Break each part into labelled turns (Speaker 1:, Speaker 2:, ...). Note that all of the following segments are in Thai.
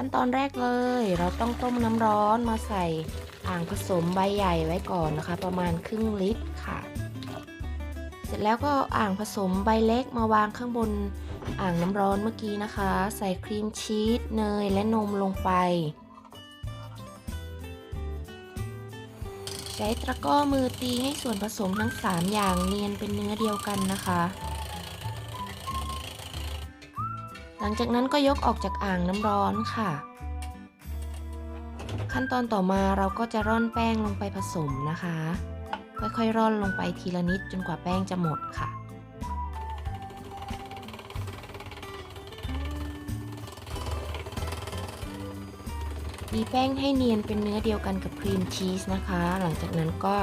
Speaker 1: ขั้นตอนแรกเลย เราต้องต้มน้ำร้อนมาใส่อ่างผสมใบใหญ่ไว้ก่อนนะคะ ประมาณครึ่งลิตรค่ะ เสร็จแล้วก็เอาอ่างผสมใบเล็กมาวางข้างบนอ่างน้ำร้อนเมื่อกี้นะคะ ใส่ครีมชีสเนยและนมลงไป ใช้ตะกร้อมือตีให้ส่วนผสมทั้ง 3 อย่างเนียนเป็นเนื้อเดียวกันนะคะ หลังจากนั้นก็ยกออกจากอ่างน้ำร้อนค่ะ ขั้นตอนต่อมาเราก็จะร่อนแป้งลงไปผสมนะคะ ค่อยๆร่อนลงไปทีละนิดจนกว่าแป้งจะหมดค่ะตีแป้งให้เนียนเป็นเนื้อเดียวกันกับครีมชีสนะคะ หลังจากนั้นก็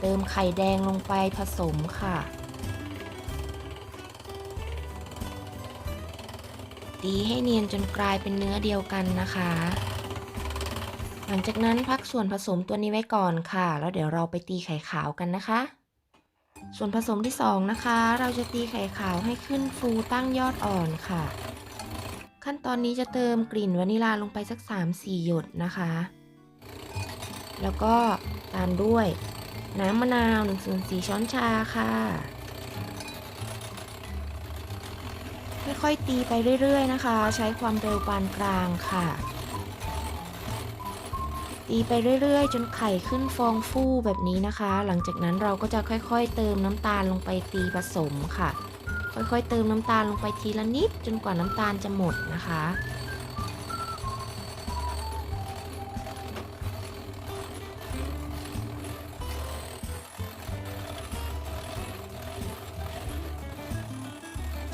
Speaker 1: เติมไข่แดงลงไปผสมค่ะ ตีให้เนียนจนกลายเป็นเนื้อเดียวกันนะคะ หลังจากนั้นพักส่วนผสมตัวนี้ไว้ก่อนค่ะ แล้วเดี๋ยวเราไปตีไข่ขาวกันนะคะ ส่วนผสมที่สองนะคะ เราจะตีไข่ขาวให้ขึ้นฟูตั้งยอดอ่อนค่ะ ขั้นตอนนี้จะเติมกลิ่นวานิลาลงไปสัก 3-4 หยดนะคะ แล้วก็ตามด้วยน้ำมะนาว1ส่วน4ช้อนชาค่ะ ค่อยๆตีไปเรื่อยๆนะคะ ใช้ความเร็วปานกลางค่ะ ตีไปเรื่อยๆ จนไข่ขึ้นฟองฟูแบบนี้นะคะ หลังจากนั้นเราก็จะค่อยๆ เติมน้ำตาลลงไปตีผสมค่ะ ค่อยๆ เติมน้ำตาลลงไปทีละนิด จนกว่าน้ำตาลจะหมดนะคะ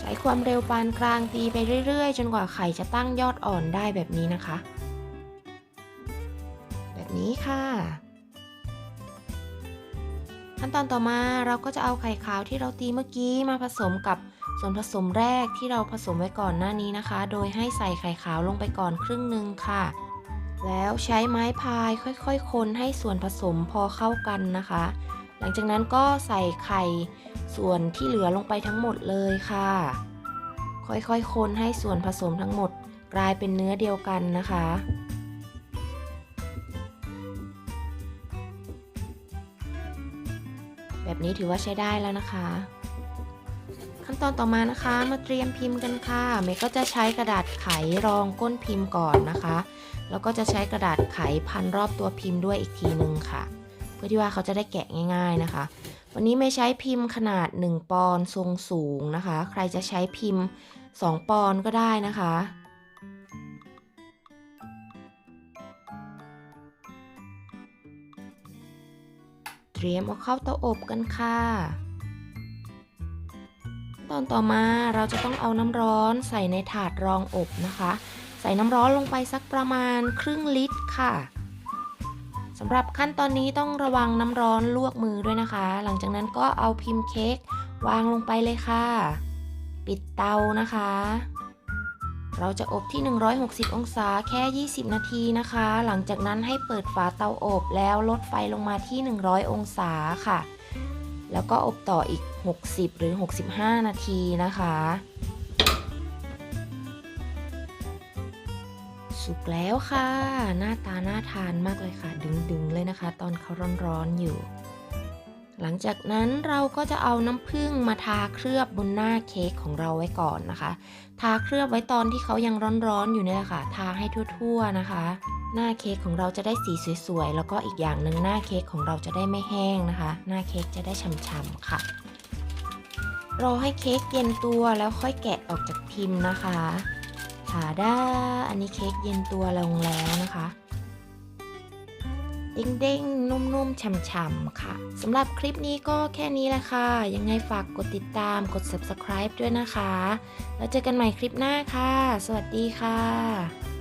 Speaker 1: ช้ความเร็วปานกลางตีไปเรื่อยๆ จนกว่าไข่จะตั้งยอดอ่อนได้แบบนี้นะคะ แบบนี้ค่ะ ขั้นตอนต่อมาเราก็จะเอาไข่ขาวที่เราตีเมื่อกี้มาผสมกับส่วนผสมแรกที่เราผสมไว้ก่อนหน้านี้นะคะ โดยให้ใส่ไข่ขาวลงไปก่อนครึ่งหนึ่งค่ะ แล้วใช้ไม้พายค่อยๆ คนให้ส่วนผสมพอเข้ากันนะคะ หลังจากนั้นก็ใส่ไข่ส่วนที่เหลือลงไปทั้งหมดเลยค่ะ ค่อยๆ คนให้ส่วนผสมทั้งหมดกลายเป็นเนื้อเดียวกันนะคะ แบบนี้ถือว่าใช้ได้แล้วนะคะ ขั้นตอนต่อมานะคะมาเตรียมพิมพ์กันค่ะเมย์ก็จะใช้กระดาษไขรองก้นพิมพ์ก่อนนะคะ แล้วก็จะใช้กระดาษไขพันรอบตัวพิมพ์ด้วยอีกทีนึงค่ะ เพื่อที่ว่าเขาจะได้แกะง่าย ๆนะคะ วันนี้ไม่ใช้พิมพ์ขนาด 1 ปอนทรงสูงนะคะ ใครจะใช้พิมพ์ 2 ปอนก็ได้นะคะเตรียมเอาเข้าเตาอบกันค่ะ ตอนต่อมาเราจะต้องเอาน้ำร้อนใส่ในถาดรองอบนะคะ ใส่น้ำร้อนลงไปสักประมาณครึ่งลิตรค่ะ สำหรับขั้นตอนนี้ต้องระวังน้ำร้อนลวกมือด้วยนะคะ หลังจากนั้นก็เอาพิมพ์เค้กวางลงไปเลยค่ะ ปิดเตานะคะ เราจะอบที่ 160 องศาแค่ 20 นาทีนะคะ หลังจากนั้นให้เปิดฝาเตาอบแล้วลดไฟลงมาที่ 100 องศาค่ะ แล้วก็อบต่ออีก 60 หรือ 65 นาทีนะคะ สุกแล้วค่ะ หน้าตาน่าทานมากเลยค่ะ ดึงๆเลยนะคะ ตอนเขาร้อนๆอยู่ หลังจากนั้นเราก็จะเอาน้ำผึ้งมาทาเคลือบบนหน้าเค้กของเราไว้ก่อนนะคะ ทาเคลือบไว้ตอนที่เขายังร้อนๆอยู่เนี่ยแหละค่ะ ทาให้ทั่ว ๆนะคะ หน้าเค้กของเราจะได้สีสวยๆ แล้วก็อีกอย่างหนึ่งหน้าเค้กของเราจะได้ไม่แห้งนะคะ หน้าเค้กจะได้ฉ่ำๆค่ะ รอให้เค้กเย็นตัวแล้วค่อยแกะออกจากพิมพ์นะคะ ถาด้า อันนี้เค้กเย็นตัวลงแล้วนะคะ เด้งๆ นุ่มๆ ฉ่ำๆ ค่ะ สำหรับคลิปนี้ก็แค่นี้แหละค่ะ ยังไงฝากกดติดตาม กด subscribe ด้วยนะคะ แล้วเจอกันใหม่คลิปหน้าค่ะ สวัสดีค่ะ